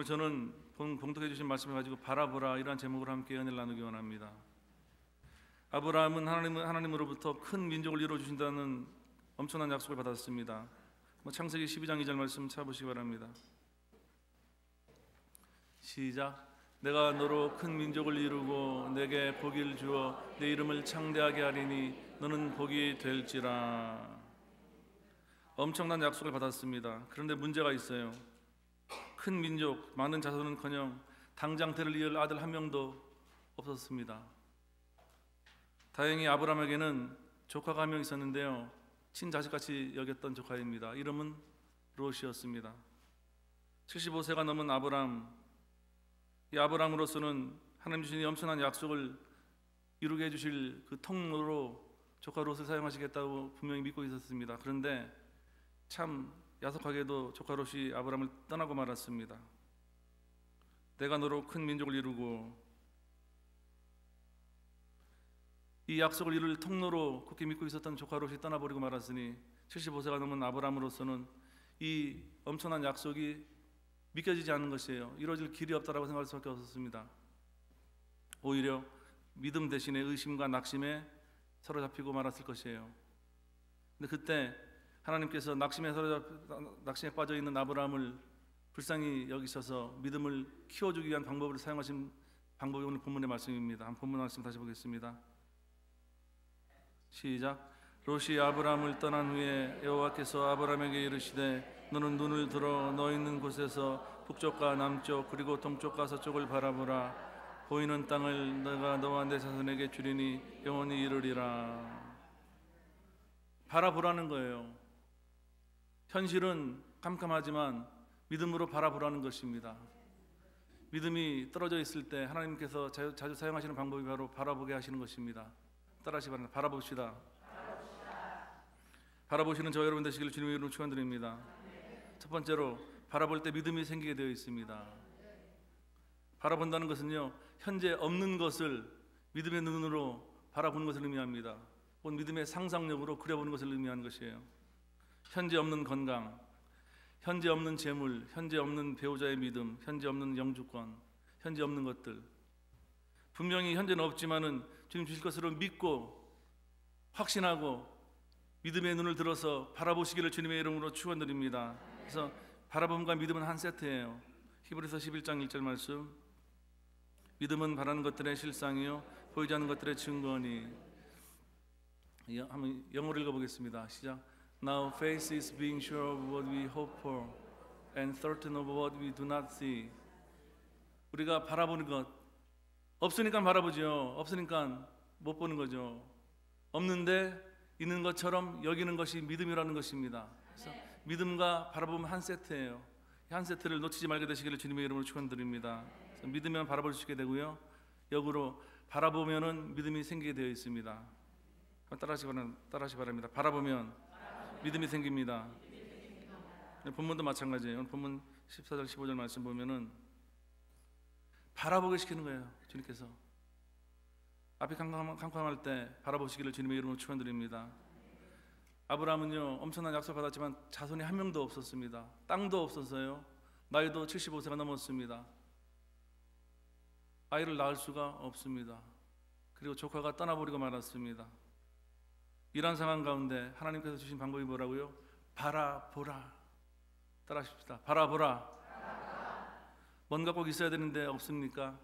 오늘 저는 봉독해 주신 말씀을 가지고 바라보라 이러한 제목으로 함께 연을 나누기 원합니다. 아브라함은 하나님 하나님으로부터 큰 민족을 이루어 주신다는 엄청난 약속을 받았습니다. 뭐 창세기 12장 2절 말씀 찾아보시기 바랍니다. 시작. 내가 너로 큰 민족을 이루고 내게 복을 주어 내 이름을 창대하게 하리니 너는 복이 될지라. 엄청난 약속을 받았습니다. 그런데 문제가 있어요. 큰 민족, 많은 자손은커녕 당장 대를 이을 아들 한 명도 없었습니다. 다행히 아브라함에게는 조카가 한 명 있었는데요. 친자식같이 여겼던 조카입니다. 이름은 롯이었습니다. 75세가 넘은 아브라함, 이 아브라함으로서는 하나님 주신 엄청난 약속을 이루게 해주실 그 통로로 조카 롯을 사용하시겠다고 분명히 믿고 있었습니다. 그런데 참 야속하게도 조카 롯이 아브라함을 떠나고 말았습니다. 내가 너로 큰 민족을 이루고 이 약속을 이룰 통로로 굳게 믿고 있었던 조카 롯이 떠나버리고 말았으니 75세가 넘은 아브라함으로서는 이 엄청난 약속이 믿겨지지 않는 것이에요. 이루어질 길이 없다라고 생각할 수밖에 없었습니다. 오히려 믿음 대신에 의심과 낙심에 사로잡히고 말았을 것이에요. 근데 그때 하나님께서 낙심에 낙심에 빠져 있는 아브라함을 불쌍히 여기셔서 믿음을 키워주기 위한 방법을 사용하신 방법이 오늘 본문의 말씀입니다. 한 본문 말씀 다시 보겠습니다. 시작. 롯이 아브라함을 떠난 후에 여호와께서 아브라함에게 이르시되 너는 눈을 들어 너 있는 곳에서 북쪽과 남쪽 그리고 동쪽과 서쪽을 바라보라 보이는 땅을 내가 너와 내 자손에게 주리니 영원히 이르리라 바라보라는 거예요 현실은 캄캄하지만 믿음으로 바라보라는 것입니다 믿음이 떨어져 있을 때 하나님께서 자주, 자주 사용하시는 방법이 바로 바라보게 하시는 것입니다 따라하시 바랍니다. 바라봅시다. 바라보시는 저 여러분 되시기를 주님의 이름으로 축원드립니다. 첫 번째로 바라볼 때 믿음이 생기게 되어 있습니다. 바라본다는 것은요 현재 없는 것을 믿음의 눈으로 바라보는 것을 의미합니다. 혹은 믿음의 상상력으로 그려보는 것을 의미하는 것이에요. 현재 없는 건강, 현재 없는 재물, 현재 없는 배우자의 믿음, 현재 없는 영주권, 현재 없는 것들. 분명히 현재는 없지만은 주님 주실 것으로 믿고 확신하고 믿음의 눈을 들어서 바라보시기를 주님의 이름으로 축원드립니다. 그래서 바라봄과 믿음은 한 세트예요. 히브리서 11장 1절 말씀. 믿음은 바라는 것들의 실상이요 보이지 않는 것들의 증거니. 한번 영어로 읽어보겠습니다. 시작. Now faith is being sure of what we hope for, and certain of what we do not see. 우리가 바라보는 것 없으니까 바라보죠. 없으니까 못 보는 거죠. 없는데 있는 것처럼 여기는 것이 믿음이라는 것입니다. 그래서 믿음과 바라보면 한 세트예요. 한 세트를 놓치지 말게 되시기를 주님의 이름으로 축원드립니다. 믿으면 바라볼 수 있게 되고요. 역으로 바라보면은 믿음이 생기게 되어 있습니다. 따라하시 바랍니다. 바라보면 믿음이 생깁니다. 본문도 마찬가지예요. 본문 14절 15절 말씀 보면은 바라보게 시키는 거예요. 주님께서 앞이 캄캄할 때 바라보시기를 주님의 이름으로 축원드립니다. 아브라함은요 엄청난 약속 받았지만 자손이 한 명도 없었습니다. 땅도 없었어요. 나이도 75세가 넘었습니다. 아이를 낳을 수가 없습니다. 그리고 조카가 떠나버리고 말았습니다. 이런 상황 가운데 하나님께서 주신 방법이 뭐라고요? 바라보라. 따라하십시다. 바라보라. 뭔가 꼭 있어야 되는데 없습니까?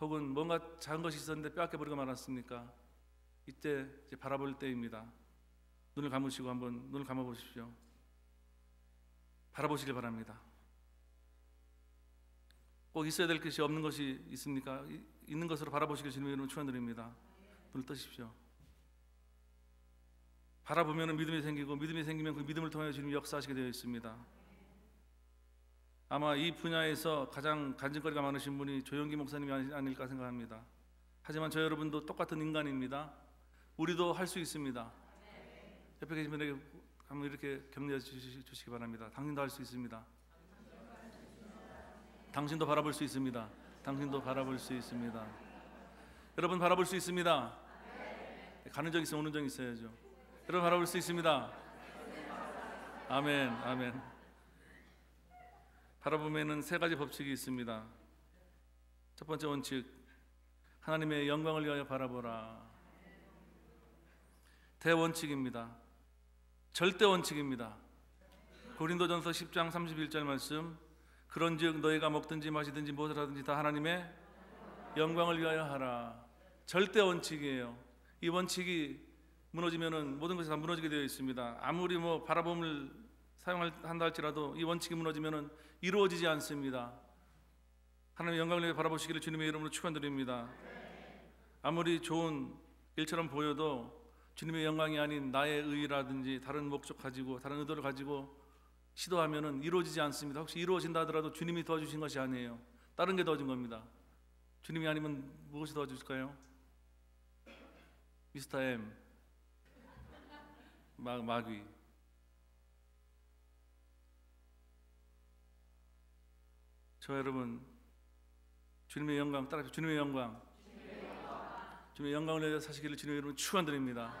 혹은 뭔가 작은 것이 있었는데 빼앗겨 버리고 말았습니까? 이때 이제 바라볼 때입니다. 눈을 감으시고 한번 눈을 감아 보십시오. 바라보시길 바랍니다. 꼭 있어야 될 것이 없는 것이 있습니까? 있는 것으로 바라보시길 주님의 이름으로 축원드립니다. 눈을 뜨십시오. 바라보면 믿음이 생기고 믿음이 생기면 그 믿음을 통해 주님이 역사하시게 되어 있습니다. 아마 이 분야에서 가장 간증거리가 많으신 분이 조영기 목사님이 아닐까 생각합니다. 하지만 저 여러분도 똑같은 인간입니다. 우리도 할 수 있습니다. 옆에 계신 분에게 한번 이렇게 격려해 주시기 바랍니다. 당신도 할 수 있습니다. 당신도 바라볼 수 있습니다. 당신도 바라볼 수 있습니다. 여러분 바라볼 수 있습니다. 가는 적 있으면 오는 적 있어야죠. 여러분 바라볼 수 있습니다. 아멘, 아멘. 바라봄에는 세 가지 법칙이 있습니다. 첫 번째 원칙, 하나님의 영광을 위하여 바라보라. 대원칙입니다. 절대 원칙입니다. 고린도전서 10장 31절 말씀 그런즉 너희가 먹든지 마시든지 무엇을 하든지 다 하나님의 영광을 위하여 하라. 절대 원칙이에요. 이 원칙이 무너지면은 모든 것이 다 무너지게 되어 있습니다. 아무리 뭐 바라봄을 사용한다 할지라도 이 원칙이 무너지면은 이루어지지 않습니다. 하나님의 영광을 위해 바라보시기를 주님의 이름으로 축원드립니다. 아무리 좋은 일처럼 보여도 주님의 영광이 아닌 나의 의라든지 다른 목적 가지고 다른 의도를 가지고 시도하면은 이루어지지 않습니다. 혹시 이루어진다 하더라도 주님이 도와주신 것이 아니에요. 다른 게 도와준 겁니다. 주님이 아니면 무엇이 도와주실까요? 미스터 M 마, 마귀 저 여러분 주님의 영광 따라 주님의 영광 주님의 영광을 위해 사시기를 주님의 이름으로 축원드립니다.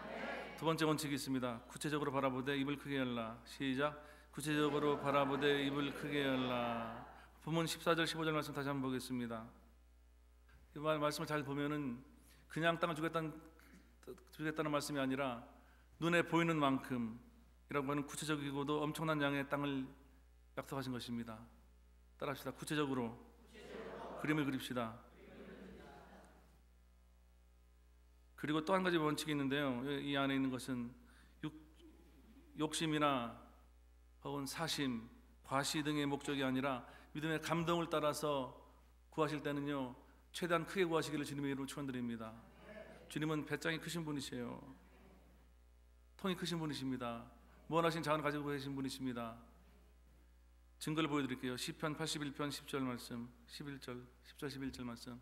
두 번째 원칙이 있습니다. 구체적으로 바라보되 입을 크게 열라. 시작. 구체적으로 바라보되 입을 크게 열라. 본문 14절 15절 말씀 다시 한번 보겠습니다. 이 말 말씀을 잘 보면은 그냥 땅을 주겠다는 주겠다는 말씀이 아니라 눈에 보이는 만큼이라고 하는 구체적이고도 엄청난 양의 땅을 약속하신 것입니다. 따라합시다. 구체적으로, 그림을 그립시다. 그리고 또 한 가지 원칙이 있는데요. 이 안에 있는 것은 욕, 욕심이나 혹은 사심, 과시 등의 목적이 아니라 믿음의 감동을 따라서 구하실 때는요. 최대한 크게 구하시기를 주님의 이름으로 축원드립니다. 주님은 배짱이 크신 분이세요. 통이 크신 분이십니다. 무한하신 자원을 가지고 계신 분이십니다. 증거를 보여드릴게요. 시편 81편 10절 말씀, 11절, 10절 11절 말씀.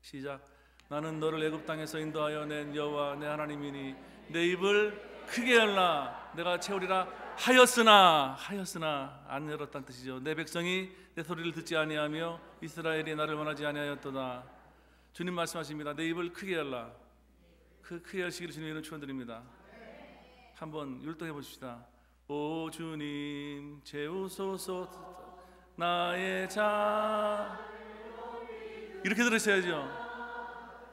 시작. 나는 너를 애굽 땅에서 인도하여 낸 여호와 내 하나님이니 내 입을 크게 열라 내가 채우리라 하였으나 하였으나 안 열었다는 뜻이죠. 내 백성이 내 소리를 듣지 아니하며 이스라엘이 나를 원하지 아니하였도다. 주님 말씀하십니다. 내 입을 크게 열라. 그 크게 열시기를 주님의 축원드립니다. 한번 율동해 보십시다. 오 주님 채우소서. 나의 자. 이렇게 들으셔야죠.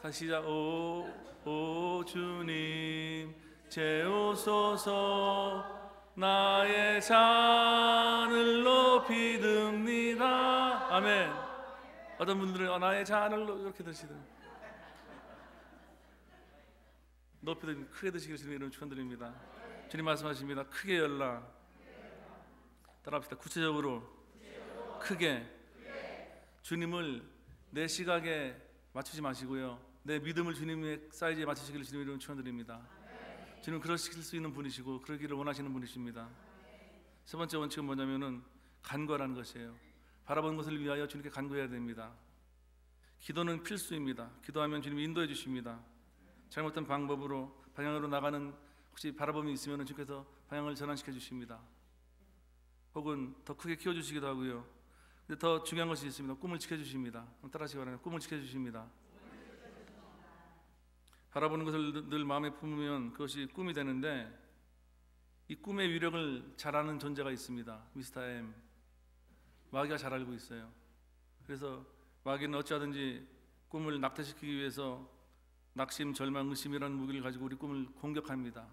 다시 시작. 오, 오 주님 채우소서. 나의 잔을 높이 듭니다. 아멘. 어떤 분들은 어, 나의 잔을 이렇게 드시든 높이 듭 크게 드시기를 주님 이름 축원드립니다 주님 말씀하십니다 크게 열라 따라합시다 구체적으로 크게 주님을 내 시각에 맞추지 마시고요 내 믿음을 주님의 사이즈에 맞추시기를 주님 이름 축원드립니다. 주님 그러실 수 있는 분이시고 그러기를 원하시는 분이십니다. 세 번째 원칙은 뭐냐면은 간구하라는 것이에요. 바라보는 것을 위하여 주님께 간구해야 됩니다. 기도는 필수입니다. 기도하면 주님이 인도해 주십니다. 잘못된 방법으로 방향으로 나가는 혹시 바라봄이 있으면 주께서 방향을 전환시켜 주십니다. 혹은 더 크게 키워 주시기도 하고요. 근데 더 중요한 것이 있습니다. 꿈을 지켜 주십니다. 따라하시기 바랍니다. 꿈을 지켜 주십니다. 바라보는 것을 늘 마음에 품으면 그것이 꿈이 되는데 이 꿈의 위력을 잘 아는 존재가 있습니다. 미스터 M. 마귀가 잘 알고 있어요. 그래서 마귀는 어찌하든지 꿈을 낙태시키기 위해서 낙심, 절망, 의심이라는 무기를 가지고 우리 꿈을 공격합니다.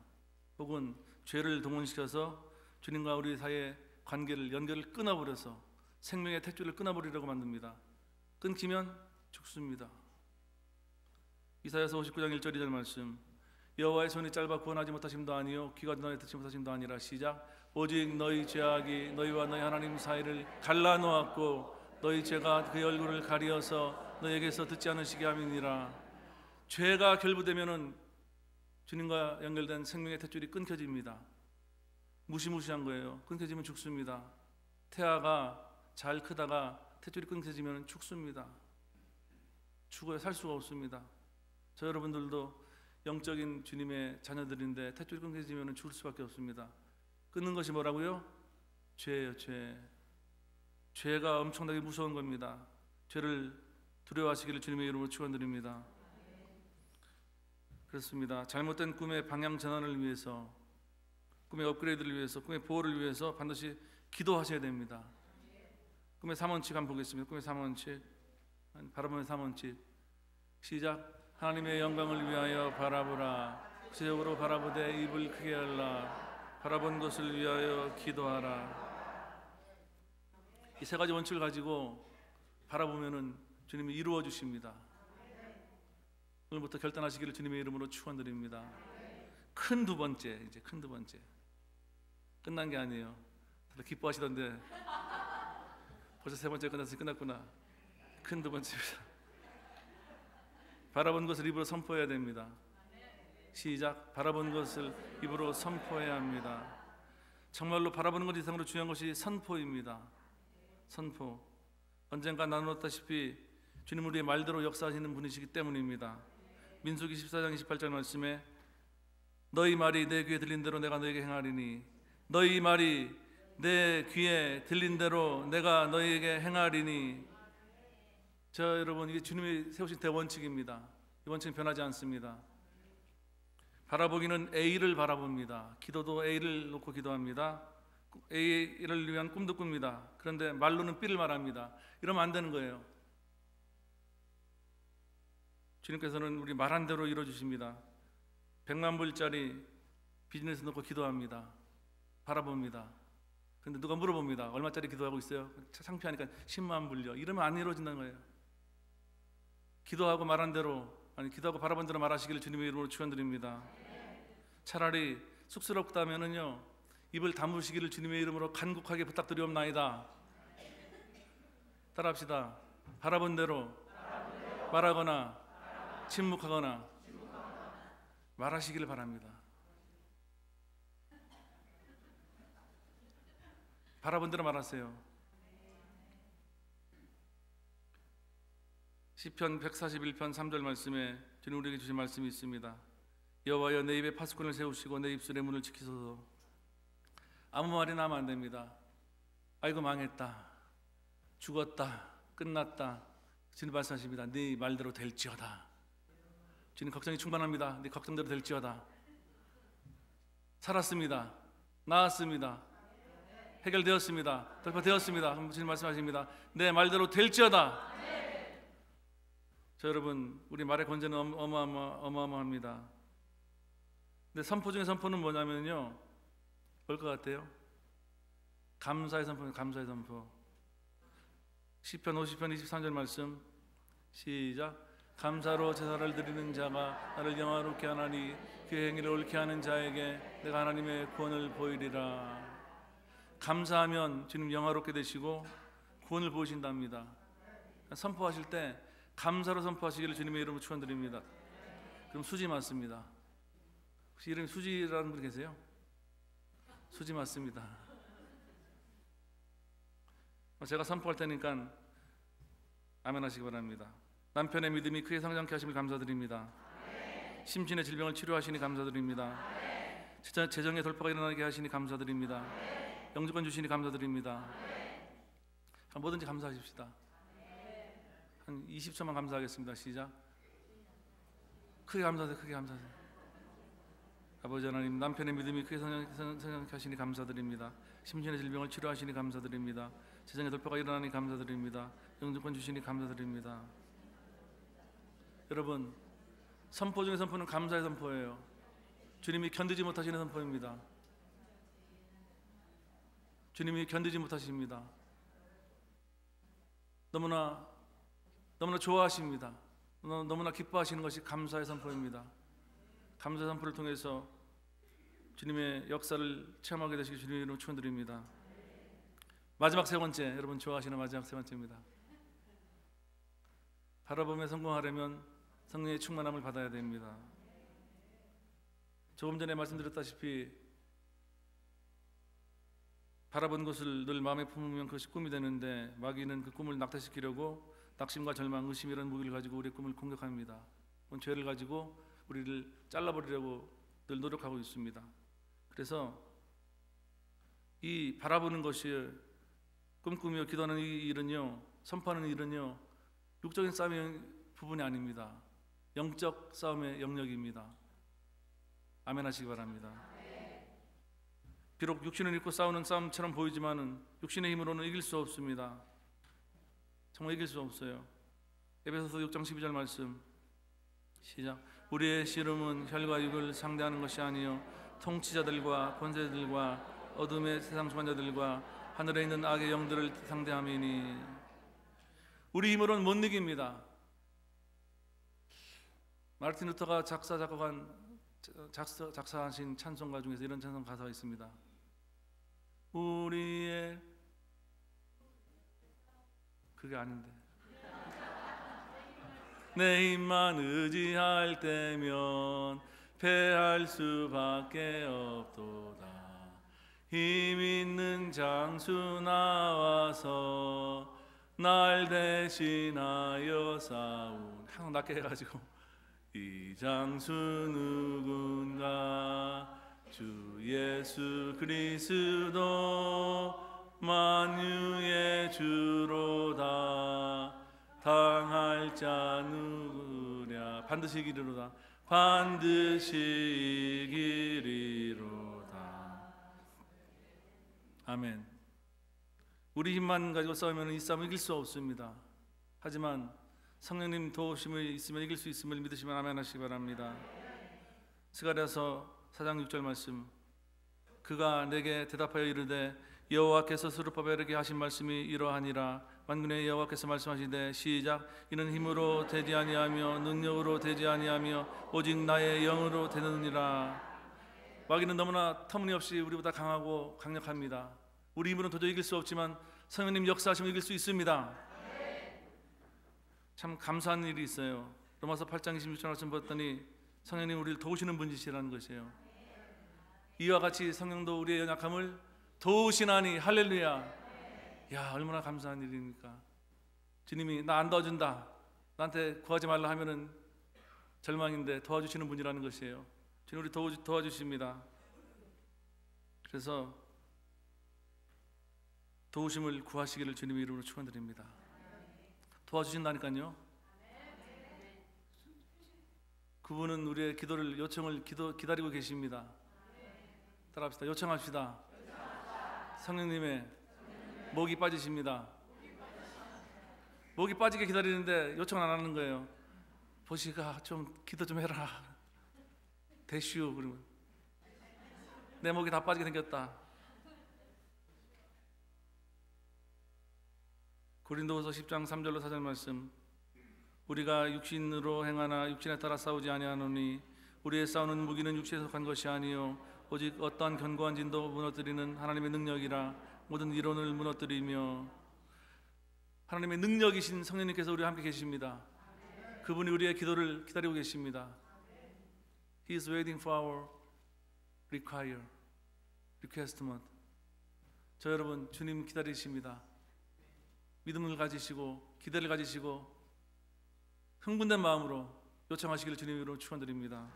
혹은 죄를 동원시켜서 주님과 우리 사이의 관계를 연결을 끊어버려서 생명의 택줄을 끊어버리려고 만듭니다. 끊기면 죽습니다. 이사야서 59장 1절 2절 말씀 여호와의 손이 짧아 구원하지 못하심도 아니요 귀가 눈에 듣지 못하심도 아니라 시작 오직 너희 죄악이 너희와 너희 하나님 사이를 갈라놓았고 너희 죄가 그 얼굴을 가리어서 너에게서 듣지 않으시게 함이니라 죄가 결부되면은 주님과 연결된 생명의 탯줄이 끊겨집니다 무시무시한 거예요 끊겨지면 죽습니다 태아가 잘 크다가 탯줄이 끊겨지면 죽습니다 죽어야 살 수가 없습니다 저 여러분들도 영적인 주님의 자녀들인데 탯줄이 끊겨지면 죽을 수밖에 없습니다. 끊는 것이 뭐라고요? 죄예요, 죄. 죄가 엄청나게 무서운 겁니다. 죄를 두려워하시기를 주님의 이름으로 축원드립니다. 그렇습니다. 잘못된 꿈의 방향 전환을 위해서, 꿈의 업그레이드를 위해서, 꿈의 보호를 위해서 반드시 기도하셔야 됩니다. 꿈의 3원칙 한번 보겠습니다. 꿈의 3원칙. 바라보면 3원칙. 시작. 하나님의 영광을 위하여 바라보라. 구체적으로 바라보되 입을 크게 열라. 바라본 것을 위하여 기도하라. 이 세 가지 원칙을 가지고 바라보면은 주님이 이루어 주십니다. 오늘부터 결단하시기를 주님의 이름으로 축원드립니다. 큰 두 번째 이제 큰 두 번째 끝난 게 아니에요. 다들 기뻐하시던데 벌써 세 번째 끝났으니 끝났구나. 큰 두 번째입니다. 바라본 것을 입으로 선포해야 됩니다. 시작. 바라본 것을 입으로 선포해야 합니다. 정말로 바라보는 것 이상으로 중요한 것이 선포입니다. 선포. 언젠가 나누었다시피 주님 우리의 말대로 역사하시는 분이시기 때문입니다. 민수기 14장 28절 말씀에 너희 말이 내 귀에 들린 대로 내가 너에게 행하리니 너희 말이 내 귀에 들린 대로 내가 너희에게 행하리니 저 여러분 이게 주님이 세우신 대원칙입니다. 이 원칙은 변하지 않습니다. 바라보기는 A를 바라봅니다. 기도도 A를 놓고 기도합니다. A를 위한 꿈도 꿉니다. 그런데 말로는 B를 말합니다. 이러면 안 되는 거예요. 주님께서는 우리 말한 대로 이루어 주십니다. 100만 불짜리 비즈니스 놓고 기도합니다. 바라봅니다. 근데 누가 물어봅니다. 얼마짜리 기도하고 있어요? 창피하니까 10만 불요. 이러면 안 이루어진다는 거예요. 기도하고 말한 대로 아니 기도하고 바라본 대로 말하시기를 주님의 이름으로 축원드립니다. 차라리 쑥스럽다면은요 입을 다무시기를 주님의 이름으로 간곡하게 부탁드리옵나이다. 따라합시다. 바라본 대로 말하거나 침묵하거나 말하시기를 바랍니다. 바라본 대로 말하세요. 시편 141편 3절 말씀에 주님 우리에게 주신 말씀이 있습니다. 여호와여 내 입에 파수꾼을 세우시고 내 입술의 문을 지키소서. 아무 말이 나면 안 됩니다. 아이고 망했다. 죽었다. 끝났다. 주님 말씀하십니다. 네 말대로 될지어다. 주님 걱정이 충만합니다. 네 걱정대로 될지어다. 살았습니다. 나았습니다. 해결되었습니다. 돌파되었습니다. 주님 말씀하십니다. 내 말대로 될지어다. 자 여러분 우리 말의 권세는 어마어마, 어마어마합니다. 근데 선포 중에 선포는 뭐냐면요. 뭘 것 같아요? 감사의 선포, 감사의 선포. 시편 50편 23절 말씀 시작. 감사로 제사를 드리는 자가 나를 영화롭게 하나니 그 행위를 옳게 하는 자에게 내가 하나님의 구원을 보이리라. 감사하면 주님 영화롭게 되시고 구원을 보이신답니다. 선포하실 때 감사로 선포하시기를 주님의 이름으로 축원드립니다. 그럼 수지 맞습니다. 혹시 이름이 수지라는 분 계세요? 수지 맞습니다. 제가 선포할 테니까 아멘하시기 바랍니다. 남편의 믿음이 크게 성장케 하심을 감사드립니다. 심신의 질병을 치료하시니 감사드립니다. 재정의 돌파가 일어나게 하시니 감사드립니다. 영주권 주시니 감사드립니다. 뭐든지 감사하십시다. 한 20초만 감사하겠습니다. 시작. 크게 감사하세요. 크게 감사하세요. 아버지 하나님 남편의 믿음이 크게 성장케 하시니 감사드립니다. 심신의 질병을 치료하시니 감사드립니다. 재정의 돌파가 일어나니 감사드립니다. 영주권 주시니 감사드립니다. 여러분 선포 중의 선포는 감사의 선포예요. 주님이 견디지 못하시는 선포입니다. 주님이 견디지 못하십니다. 너무나 너무나 좋아하십니다. 너무나 기뻐하시는 것이 감사의 선포입니다. 감사 선포를 통해서 주님의 역사를 체험하게 되시길 주님의 이름으로 축원드립니다. 마지막 세 번째 여러분 좋아하시는 마지막 세 번째입니다. 바라보며 성공하려면 성령의 충만함을 받아야 됩니다. 조금 전에 말씀드렸다시피 바라본 것을 늘 마음에 품으면 그것이 꿈이 되는데 마귀는 그 꿈을 낙타시키려고 낙심과 절망, 의심 이런 무기를 가지고 우리의 꿈을 공격합니다. 죄를 가지고 우리를 잘라버리려고 늘 노력하고 있습니다. 그래서 이 바라보는 것이 꿈꾸며 기도하는 이 일은요, 선포하는 일은요, 육적인 싸움의 부분이 아닙니다. 영적 싸움의 영역입니다. 아멘 하시기 바랍니다. 비록 육신을 입고 싸우는 싸움처럼 보이지만은 육신의 힘으로는 이길 수 없습니다. 정말 이길 수 없어요. 에베소서 6장 12절 말씀 시작. 우리의 씨름은 혈과 육을 상대하는 것이 아니요 통치자들과 권세들과 어둠의 세상 주관자들과 하늘에 있는 악의 영들을 상대함이니 우리 힘으로는 못 이깁니다. 마르틴 루터가 작사 작곡한 작사, 작사하신 찬송가 중에서 이런 찬송 가사가 있습니다. 우리의 그게 아닌데. 내 힘만 의지할 때면 패할 수밖에 없도다. 힘 있는 장수 나와서 날 대신하여 싸운. 항상 낮게 해가지고 이 장수 누군가? 주 예수 그리스도 만유의 주로다. 당할 자 누구랴? 반드시 이기리로다. 반드시 이기리로다. 아멘. 우리 힘만 가지고 싸우면 이 싸움 이길 수 없습니다. 하지만 성령님 도우심이 있으면 이길 수 있음을 믿으시면 아멘 하시기 바랍니다. 스가랴서 4장 6절 말씀. 그가 내게 대답하여 이르되 여호와께서 스룹바벨에게 하신 말씀이 이러하니라. 만군의 여호와께서 말씀하시되 시작. 이는 힘으로 되지 아니하며 능력으로 되지 아니하며 오직 나의 영으로 되느니라. 마귀는 너무나 터무니없이 우리보다 강하고 강력합니다. 우리 힘으로는 도저히 이길 수 없지만 성령님 역사하시면 이길 수 있습니다 참 감사한 일이 있어요 로마서 8장 26절 말씀 봤더니 성령님 우리를 도우시는 분이시라는 것이에요 이와 같이 성령도 우리의 연약함을 도우시나니 할렐루야. 야 얼마나 감사한 일입니까? 주님이 나 안 도와준다. 나한테 구하지 말라 하면은 절망인데 도와주시는 분이라는 것이에요. 주님 우리 도와, 도와주십니다. 그래서 도우심을 구하시기를 주님의 이름으로 축원드립니다. 도와주신다니까요. 그분은 우리의 기도를 요청을 기도 기다리고 계십니다. 따라합시다. 요청합시다. 성령님의 목이 빠지십니다. 목이 빠지게 기다리는데 요청 안 하는 거예요. 보시가 좀 기도 좀 해라. 대슈 그러면 내 목이 다 빠지게 생겼다. 고린도후서 10장 3절로 4절 말씀 우리가 육신으로 행하나 육신에 따라 싸우지 아니하노니 우리의 싸우는 무기는 육체에 속한 것이 아니요 오직 어떠한 견고한 진도 무너뜨리는 하나님의 능력이라 모든 이론을 무너뜨리며 하나님의 능력이신 성령님께서 우리와 함께 계십니다. 그분이 우리의 기도를 기다리고 계십니다. He is waiting for our require, requestment. 저 여러분 주님 기다리십니다. 믿음을 가지시고 기대를 가지시고 흥분된 마음으로 요청하시기를 주님으로 축원드립니다.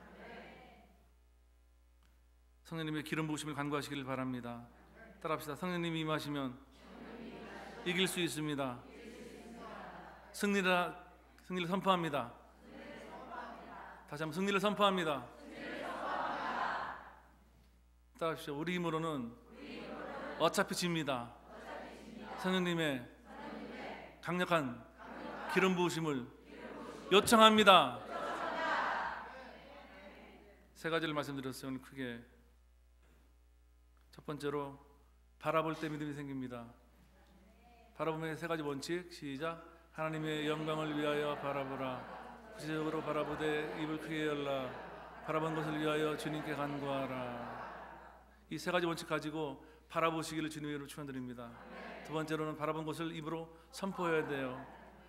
성령님의 기름 부으심을 간구하시기를 바랍니다. 따라합시다. 성령님이 임하시면 이길 수 있습니다. 승리를 승리를 선포합니다. 다시 한번 승리를 선포합니다. 따라하십시오. 우리 힘으로는 어차피 집니다. 성령님의 강력한 기름 부으심을 요청합니다. 세 가지를 말씀드렸어요. 오늘 크게 첫 번째로 바라볼 때 믿음이 생깁니다. 바라보면 세 가지 원칙 시작 하나님의 영광을 위하여 바라보라 구체적으로 바라보되 입을 크게 열라 바라본 것을 위하여 주님께 간구하라 이 세 가지 원칙 가지고 바라보시기를 주님으로 축원드립니다. 두 번째로는 바라본 것을 입으로 선포해야 돼요.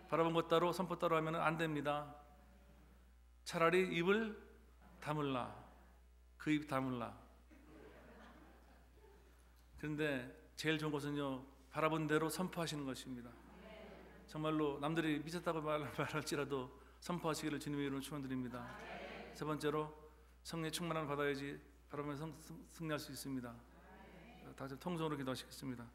바라본 것 따로 선포 따로 하면 안 됩니다. 차라리 입을 다물라 그 입 다물라 그런데 제일 좋은 것은요 바라본 대로 선포하시는 것입니다. 정말로 남들이 미쳤다고 말, 말할지라도 선포하시기를 주님의 이름으로 축원드립니다. 세 번째로 성령 충만함을 받아야지 바라보면 승리할 수 있습니다. 다시 통성으로 기도하시겠습니다.